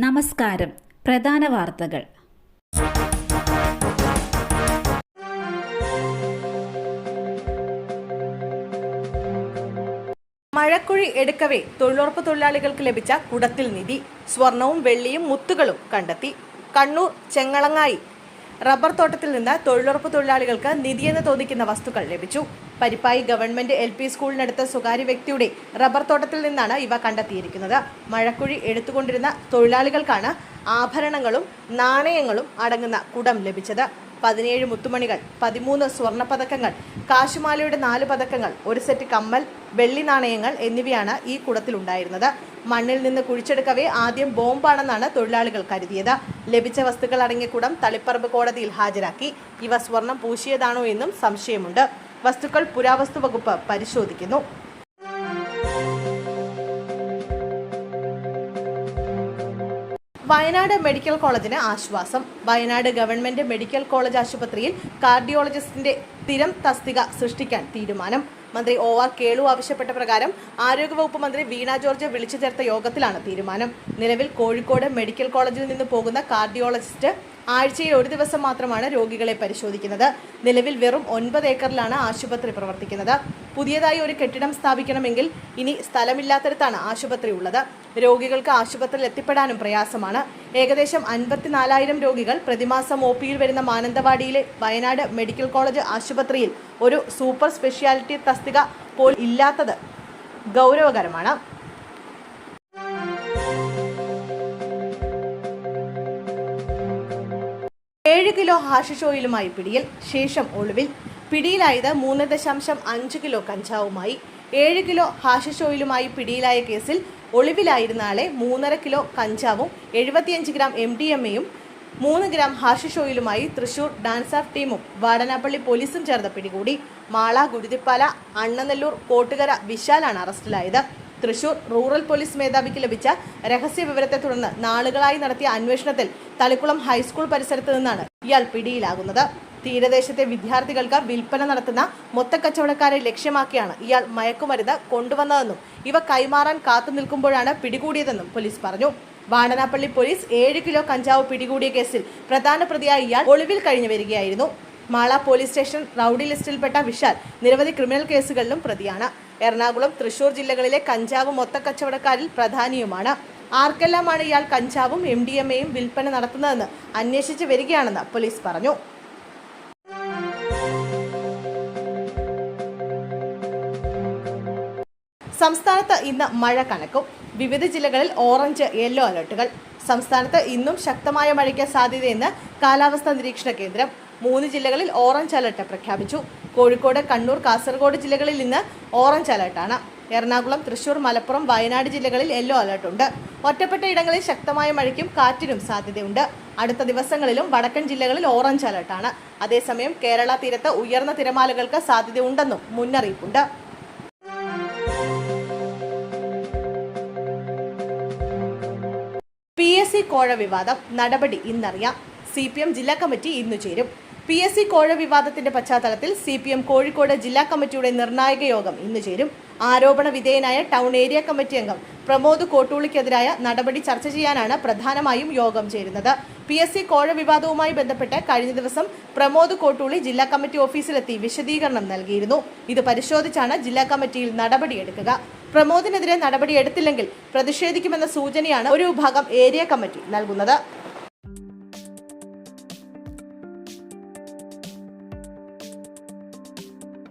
നമസ്കാരം. പ്രധാന വാർത്തകൾ. മഴക്കുഴി എടുക്കവേ തൊഴിലുറപ്പ് തൊഴിലാളികൾക്ക് ലഭിച്ച കുടത്തിൽ നിധി. സ്വർണവും വെള്ളിയും മുത്തുകളും കണ്ടെത്തി. കണ്ണൂർ ചെങ്ങളങ്ങായി റബ്ബർ തോട്ടത്തിൽ നിന്ന് തൊഴിലുറപ്പ് തൊഴിലാളികൾക്ക് നിധിയെന്ന് തോന്നിക്കുന്ന വസ്തുക്കൾ ലഭിച്ചു. പരിപ്പായി ഗവൺമെന്റ് എൽ പി സ്കൂളിനടുത്ത സ്വകാര്യ വ്യക്തിയുടെ റബ്ബർ തോട്ടത്തിൽ നിന്നാണ് ഇവ കണ്ടെത്തിയിരിക്കുന്നത്. മഴക്കുഴി എടുത്തുകൊണ്ടിരുന്ന തൊഴിലാളികൾക്കാണ് ആഭരണങ്ങളും നാണയങ്ങളും അടങ്ങുന്ന കുടം ലഭിച്ചത്. പതിനേഴ് മുത്തുമണികൾ പതിമൂന്ന് സ്വർണ പതക്കങ്ങൾ കാശുമാലയുടെ നാല് പതക്കങ്ങൾ ഒരു സെറ്റ് കമ്മൽ വെള്ളി നാണയങ്ങൾ എന്നിവയാണ് ഈ കുടത്തിലുണ്ടായിരുന്നത്. മണ്ണിൽ നിന്ന് കുഴിച്ചെടുക്കവേ ആദ്യം ബോംബാണെന്നാണ് തൊഴിലാളികൾ കരുതിയത്. ലഭിച്ച വസ്തുക്കൾ അടങ്ങിയ കുടം തളിപ്പറമ്പ് കോടതിയിൽ ഹാജരാക്കി. ഇവ സ്വർണം പൂശിയതാണോ എന്നും സംശയമുണ്ട്. വസ്തുക്കൾ പുരാവസ്തു വകുപ്പ് പരിശോധിക്കുന്നു. വയനാട് മെഡിക്കൽ കോളേജിന് ആശ്വാസം. വയനാട് ഗവൺമെന്റ് മെഡിക്കൽ കോളേജ് ആശുപത്രിയിൽ കാർഡിയോളജിസ്റ്റിന്റെ സ്ഥിരം തസ്തിക സൃഷ്ടിക്കാൻ തീരുമാനം. മന്ത്രി ഒ ആർ കേളു ആവശ്യപ്പെട്ട പ്രകാരം ആരോഗ്യവകുപ്പ് മന്ത്രി വീണ ജോർജ് വിളിച്ചു ചേർത്ത യോഗത്തിലാണ് തീരുമാനം. നിലവിൽ കോഴിക്കോട് മെഡിക്കൽ കോളേജിൽ നിന്ന് പോകുന്ന കാർഡിയോളജിസ്റ്റ് ആഴ്ചയിൽ ഒരു ദിവസം മാത്രമാണ് രോഗികളെ പരിശോധിക്കുന്നത്. നിലവിൽ വെറും ഒൻപത് ഏക്കറിലാണ് ആശുപത്രി പ്രവർത്തിക്കുന്നത്. പുതിയതായി ഒരു കെട്ടിടം സ്ഥാപിക്കണമെങ്കിൽ ഇനി സ്ഥലമില്ലാത്തടത്താണ് ആശുപത്രി ഉള്ളത്. രോഗികൾക്ക് ആശുപത്രിയിൽ എത്തിപ്പെടാനും പ്രയാസമാണ്. ഏകദേശം അൻപത്തിനാലായിരം രോഗികൾ പ്രതിമാസം ഒ പിയിൽ വരുന്ന മാനന്തവാടിയിലെ വയനാട് മെഡിക്കൽ കോളേജ് ആശുപത്രിയിൽ ഒരു സൂപ്പർ സ്പെഷ്യാലിറ്റി തസ്തിക പോൽ ഇല്ലാത്തത് ഗൗരവകരമാണ്. ഏഴ് കിലോ ഹാഷിഷ് ഓയിലുമായി പിടിയിൽ ശേഷം ഒളിവിൽ. പിടിയിലായത് മൂന്ന് ദശാംശം അഞ്ച് കിലോ കഞ്ചാവുമായി. ഏഴ് കിലോ ഹാഷിഷ് ഓയിലുമായി പിടിയിലായ കേസിൽ ഒളിവിലായിരുന്ന ആളെ മൂന്നര കിലോ കഞ്ചാവും എഴുപത്തിയഞ്ച് ഗ്രാം എം ഡി എം എയും മൂന്ന് ഗ്രാം ഹാഷിഷ് ഓയിലുമായി തൃശൂർ ഡാൻസ് ഓഫ് ടീമും വാടനാപ്പള്ളി പോലീസും ചേർന്ന് പിടികൂടി. മാള ഗുരുതിപ്പാല അണ്ണനെല്ലൂർ കോട്ടുകര വിശാലാണ് അറസ്റ്റിലായത്. തൃശൂർ റൂറൽ പോലീസ് മേധാവിക്ക് ലഭിച്ച രഹസ്യ വിവരത്തെ തുടർന്ന് നാളുകളായി നടത്തിയ അന്വേഷണത്തിൽ തളിക്കുളം ഹൈസ്കൂൾ പരിസരത്ത് നിന്നാണ് ഇയാൾ പിടിയിലാകുന്നത്. തീരദേശത്തെ വിദ്യാർത്ഥികൾക്ക് വിൽപ്പന നടത്തുന്ന മൊത്തക്കച്ചവടക്കാരെ ലക്ഷ്യമാക്കിയാണ് ഇയാൾ മയക്കുമരുന്ന് കൊണ്ടുവന്നതെന്നും ഇവ കൈമാറാൻ കാത്തു നിൽക്കുമ്പോഴാണ് പിടികൂടിയതെന്നും പോലീസ് പറഞ്ഞു. വാടനാപ്പള്ളി പോലീസ് ഏഴ് കിലോ കഞ്ചാവ് പിടികൂടിയ കേസിൽ പ്രധാന പ്രതിയായ ഇയാൾ ഒളിവിൽ കഴിഞ്ഞു വരികയായിരുന്നു. മാള പോലീസ് സ്റ്റേഷൻ റൌഡി ലിസ്റ്റിൽപ്പെട്ട വിശാൽ നിരവധി ക്രിമിനൽ കേസുകളിലും പ്രതിയാണ്. എറണാകുളം തൃശൂർ ജില്ലകളിലെ കഞ്ചാവ് മൊത്തക്കച്ചവടക്കാരിൽ പ്രധാനിയുമാണ്. ആർക്കെല്ലാമാണ് ഇയാൾ കഞ്ചാവും എം ഡി എം വിൽപ്പന നടത്തുന്നതെന്ന് അന്വേഷിച്ചു വരികയാണെന്ന് പോലീസ് പറഞ്ഞു. സംസ്ഥാനത്ത് ഇന്ന് മഴ കണക്കും വിവിധ ജില്ലകളിൽ ഓറഞ്ച് യെല്ലോ അലർട്ടുകൾ. സംസ്ഥാനത്ത് ഇന്നും ശക്തമായ മഴയ്ക്ക് സാധ്യതയെന്ന് കാലാവസ്ഥാ നിരീക്ഷണ കേന്ദ്രം മൂന്ന് ജില്ലകളിൽ ഓറഞ്ച് അലർട്ട് പ്രഖ്യാപിച്ചു. കോഴിക്കോട് കണ്ണൂർ കാസർഗോഡ് ജില്ലകളിൽ ഇന്ന് ഓറഞ്ച് അലർട്ടാണ് എറണാകുളം തൃശൂർ മലപ്പുറം വയനാട് ജില്ലകളിൽ യെല്ലോ അലർട്ടുണ്ട് ഒറ്റപ്പെട്ട ഇടങ്ങളിൽ ശക്തമായ മഴയ്ക്കും കാറ്റിനും സാധ്യതയുണ്ട്. അടുത്ത ദിവസങ്ങളിലും വടക്കൻ ജില്ലകളിൽ ഓറഞ്ച് അലർട്ടാണ് അതേസമയം കേരള തീരത്ത് ഉയർന്ന തിരമാലകൾക്ക് സാധ്യതയുണ്ടെന്നും മുന്നറിയിപ്പുണ്ട്. പി എസ് സി കോഴ വിവാദം നടപടി ഇന്നറിയാം. സി പി എം ജില്ലാ കമ്മിറ്റി ഇന്നു ചേരും. പി എസ് സി കോഴ വിവാദത്തിന്റെ പശ്ചാത്തലത്തിൽ സി പി എം കോഴിക്കോട് ജില്ലാ കമ്മിറ്റിയുടെ നിർണായക യോഗം ഇന്ന് ചേരും. ആരോപണ വിധേയനായ ടൗൺ ഏരിയ കമ്മിറ്റി അംഗം പ്രമോദ് കോട്ടൂളിക്കെതിരായ നടപടി ചർച്ച ചെയ്യാനാണ് പ്രധാനമായും യോഗം ചേരുന്നത്. പി എസ് സി കോഴ വിവാദവുമായി ബന്ധപ്പെട്ട് കഴിഞ്ഞ ദിവസം പ്രമോദ് കോട്ടൂളി ജില്ലാ കമ്മിറ്റി ഓഫീസിലെത്തി വിശദീകരണം നൽകിയിരുന്നു. ഇത് പരിശോധിച്ചാണ് ജില്ലാ കമ്മിറ്റിയിൽ നടപടിയെടുക്കുക പ്രമോദിനെതിരെ നടപടിയെടുത്തില്ലെങ്കിൽ പ്രതിഷേധിക്കുമെന്ന സൂചനയാണ് ഒരു വിഭാഗം ഏരിയ കമ്മിറ്റി നൽകുന്നത്.